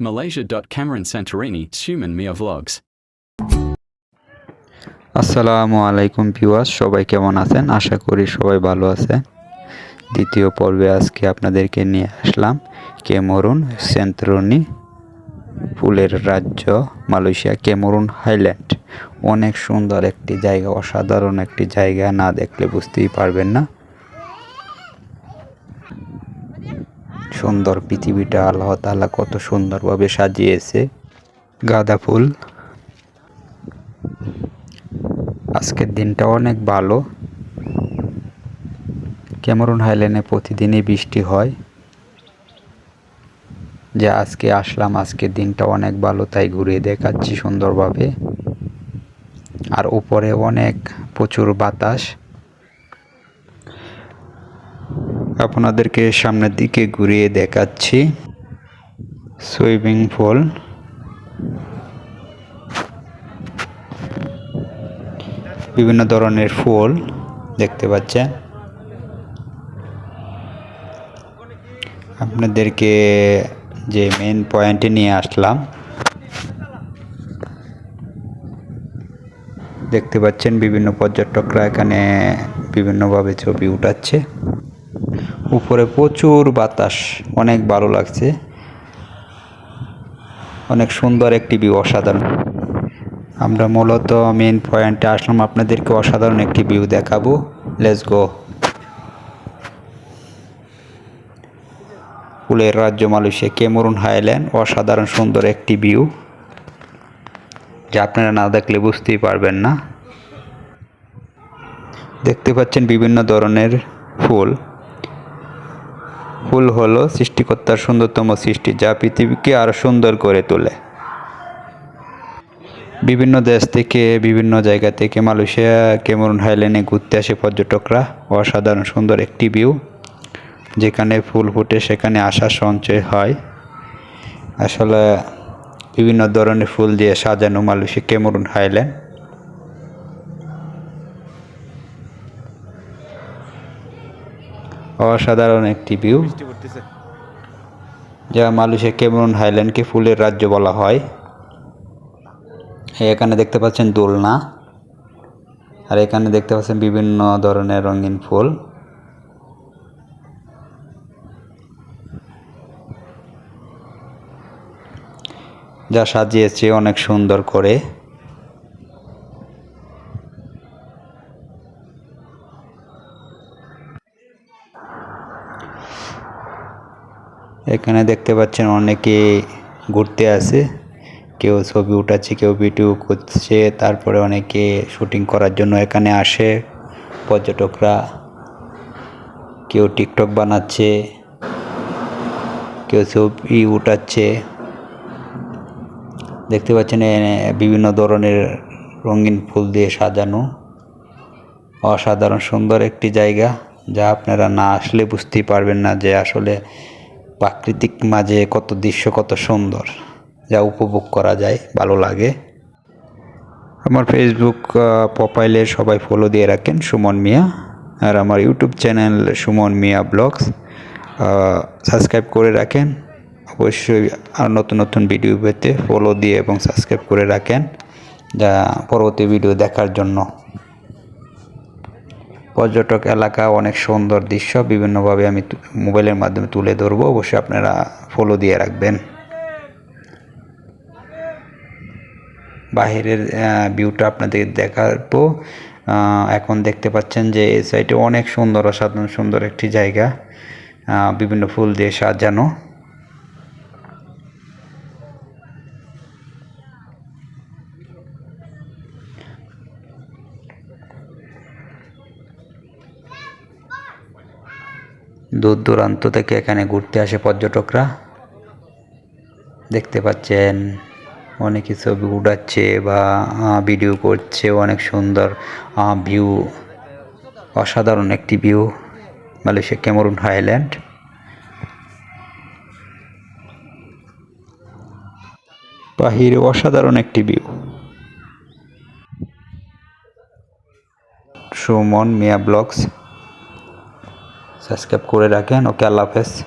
Malaysia. Santorini, Suman Mia Vlogs. আসসালামু আলাইকুম viewers সবাই কেমন আছেন আশা করি সবাই ভালো আছেন দ্বিতীয় পর্বে আজকে আপনাদেরকে নিয়ে আসলাম কেমরুন সেন্ট্রনি ফুলের রাজ্য মালয়েশিয়া কেমরুন হাইল্যান্ড অনেক সুন্দর একটি জায়গা অসাধারণ একটি জায়গা না দেখলে বুঝতেই পারবেন না সুন্দর পৃথিবীটা, আল্লাহ তাআলা কত সুন্দরভাবে সাজিয়েছে। গাঁদা ফুল। আজকের দিনটা অনেক ভালো। ক্যামেরুন হাইল্যান্ডে প্রতিদিনই বৃষ্টি হয়। যে আজকে আসলাম, আজকের দিনটা অনেক ভালো, তাই ঘুরিয়ে দেখাচ্ছি সুন্দরভাবে। আর উপরে অনেক প্রচুর বাতাস। আপনাদেরকে সামনের দিকে ঘুরিয়ে দেখাচ্ছি। Swimming pool. বিভিন্ন ধরনের ফুল দেখতে পাচ্ছেন। আপনাদেরকে যে মেন পয়েন্টে নিয়ে আসলাম, দেখতে পাচ্ছেন বিভিন্ন পর্যটকরা এখানে বিভিন্নভাবে ছবি উঠাচ্ছে। উপরে প্রচুর বাতাস, অনেক ভালো লাগছে। অনেক সুন্দর একটি ভিউ অসাধারণ। আমরা মূলত মেন পয়েন্টে আসলাম, আপনাদেরকে অসাধারণ একটি ভিউ দেখাবো। লেটস গো ফুলের রাজ্য মালয়েশিয়া কেমরুন হাইল্যান্ড, অসাধারণ সুন্দর একটি ভিউ যা আপনারা না দেখলে বুঝতেই পারবেন না। দেখতে পাচ্ছেন বিভিন্ন ধরনের ফুল। ফুল হলো সৃষ্টিকর্তার সুন্দরতম সৃষ্টি, যা পৃথিবীকে আরও সুন্দর করে তোলে। বিভিন্ন দেশ থেকে, বিভিন্ন জায়গা থেকে মালয়েশিয়া কেমরুন হাইল্যান্ডে ঘুরতে আসে পর্যটকরা। অসাধারণ সুন্দর একটি ভিউ, যেখানে ফুল ফুটে, সেখানে আশা সঞ্চয় হয়। আসলে বিভিন্ন ধরনের ফুল দিয়ে সাজানো মালয়েশিয়া কেমরুন হাইল্যান্ড। অসাধারণ একটি ভিউ যা মালয়েশিয়া কেমরুন হাইল্যান্ডকে ফুলের রাজ্য বলা হয়। এখানে দেখতে পাচ্ছেন দোলনা। আর এখানে দেখতে পাচ্ছেন বিভিন্ন ধরনের রঙিন ফুল। যা সাজিয়েছে অনেক সুন্দর করে। এখানে দেখতে পাচ্ছেন অনেকে ঘুরতে আসে। কেউ ছবি উঠাচ্ছে, কেউ ভিডিও করছে। তারপরে অনেকে শুটিং করার জন্য এখানে আসে। পর্যটকরা কেউ টিকটক বানাচ্ছে, কেউ ছবি উঠাচ্ছে। দেখতে পাচ্ছেন বিভিন্ন ধরনের রঙিন ফুল দিয়ে সাজানো। অসাধারণ সুন্দর একটি জায়গা, যা আপনারা না আসলে বুঝতেই পারবেন না যে আসলে প্রাকৃতিক মাঝে কত দৃশ্য, কত সুন্দর, যা উপভোগ করা যায়, ভালো লাগে। আমার ফেসবুক প্রোফাইলে সবাই ফলো দিয়ে রাখেন সুমন মিয়া, আর আমার YouTube channel Suman Miah blogs subscribe করে রাখেন। অবশ্যই আর নতুন নতুন ভিডিও পেতে ফলো দিয়ে এবং সাবস্ক্রাইব করে রাখেন, যা পরবর্তী ভিডিও দেখার জন্য। পর্যটক এলাকা অনেক সুন্দর দৃশ্য। বিভিন্নভাবে আমি মোবাইলের মাধ্যমে তুলে ধরবো। অবশ্যই আপনারা ফলো দিয়ে রাখবেন। বাহিরের ভিউটা আপনাদের দেখাবো। এখন দেখতে পাচ্ছেন যে এই সাইডে অনেক সুন্দর, অসাধারণ, সুন্দর একটি জায়গা। বিভিন্ন ফুল দিয়ে সাজানো। দূর দূরান্ত থেকে এখানে ঘুরতে আসে পর্যটকরা। দেখতে পাচ্ছেন, অনেকে ছবি উঠাচ্ছে বা ভিডিও করছে, অনেক সুন্দর ভিউ অসাধারণ একটি ভিউ মালয়েশিয়া ক্যামরুন হাইল্যান্ড। বাহিরে অসাধারণ একটি view Suman Miah blogs. Subscribe করে রাখেন। ওকে আল্লাহ হাফেজ।